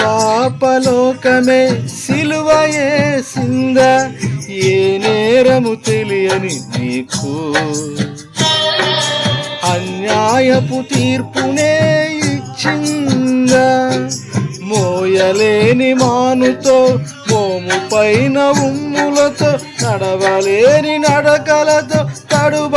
పాపలోకమే సిలువ ఏసిందా ఏ నేరము తెలియని నీకు. అన్యాయపు తీర్పునే ఇచ్చింద మోయలేని మానుతో మోము పైన ఉమ్ములతో నడవలేని నడకలతో తడుబ